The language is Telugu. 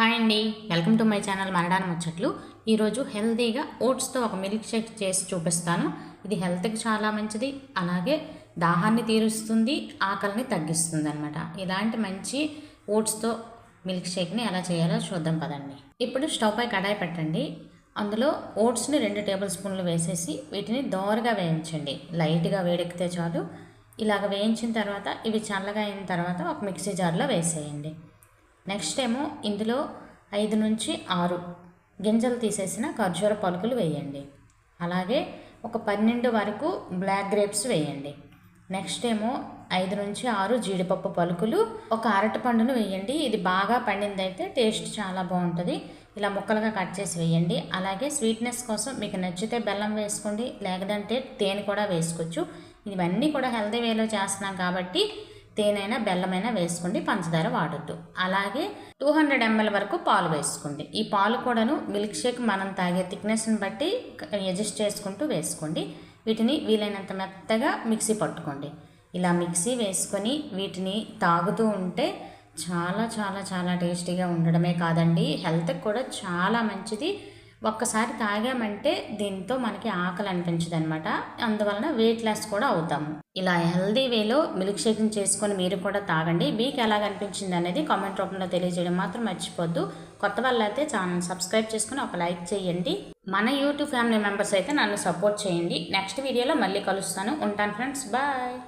హాయ్ అండి. వెల్కమ్ టు మై ఛానల్ మనడాన ముచ్చట్లు. ఈరోజు హెల్తీగా ఓట్స్తో ఒక మిల్క్ షేక్ చేసి చూపిస్తాను. ఇది హెల్త్కి చాలా మంచిది. అలాగే దాహాన్ని తీరుస్తుంది ఆకలిని తగ్గిస్తుంది అనమాట ఇలాంటి మంచి ఓట్స్తో మిల్క్ షేక్ని ఎలా చేయాలో చూద్దాం పదండి. ఇప్పుడు స్టవ్ పై కడాయి పెట్టండి. అందులో ఓట్స్ని రెండు టేబుల్ స్పూన్లు వేసేసి వీటిని దోరగా వేయించండి. లైట్గా వేడెక్కితే చాలు. ఇలాగ వేయించిన తర్వాత ఇవి చల్లగా అయిన తర్వాత ఒక మిక్సీ జార్లో వేసేయండి. నెక్స్ట్ ఏమో ఇందులో ఐదు నుంచి ఆరు గింజలు తీసేసిన ఖర్జూర పలుకులు వేయండి. అలాగే ఒక పన్నెండు వరకు బ్లాక్ గ్రేప్స్ వేయండి. నెక్స్ట్ ఏమో ఐదు నుంచి ఆరు జీడిపప్పు పలుకులు ఒక అరటిపండును వేయండి. ఇది బాగా పండిందైతే టేస్ట్ చాలా బాగుంటుంది. ఇలా ముక్కలుగా కట్ చేసి వేయండి. అలాగే స్వీట్నెస్ కోసం మీకు నచ్చితే బెల్లం వేసుకోండి లేదంటే తేనె కూడా వేసుకోవచ్చు. ఇవన్నీ కూడా హెల్తీ వేలో చేస్తున్నాం కాబట్టి తేనైనా బెల్లమైనా వేసుకోండి పంచదార వాడొద్దు. అలాగే టూ హండ్రెడ్ ఎంఎల్ వరకు పాలు వేసుకోండి. ఈ పాలు కూడాను మిల్క్ షేక్ మనం తాగే థిక్నెస్ని బట్టి అడ్జస్ట్ చేసుకుంటూ వేసుకోండి. వీటిని వీలైనంత మెత్తగా మిక్సీ పట్టుకోండి. ఇలా మిక్సీ వేసుకొని వీటిని తాగుతూ ఉంటే చాలా చాలా చాలా టేస్టీగా ఉండడమే కాదండి. హెల్త్కి కూడా చాలా మంచిది. ఒక్కసారి తాగామంటే దీంతో మనకి ఆకలి అనిపించదు అనమాట అందువలన వెయిట్ లాస్ కూడా అవుతాము ఇలా హెల్దీ వేలో మిల్క్ షేక్ని చేసుకొని మీరు కూడా తాగండి. మీకు ఎలాగ అనిపించింది అనేది కామెంట్ రూపంలో తెలియజేయడం మాత్రం మర్చిపోద్దు. కొత్త వాళ్ళు అయితే ఛానల్ సబ్స్క్రైబ్ చేసుకుని ఒక లైక్ చేయండి. మన యూట్యూబ్ ఫ్యామిలీ మెంబర్స్ అయితే నన్ను సపోర్ట్ చేయండి. నెక్స్ట్ వీడియోలో మళ్ళీ కలుస్తాను. ఉంటాను ఫ్రెండ్స్. బాయ్.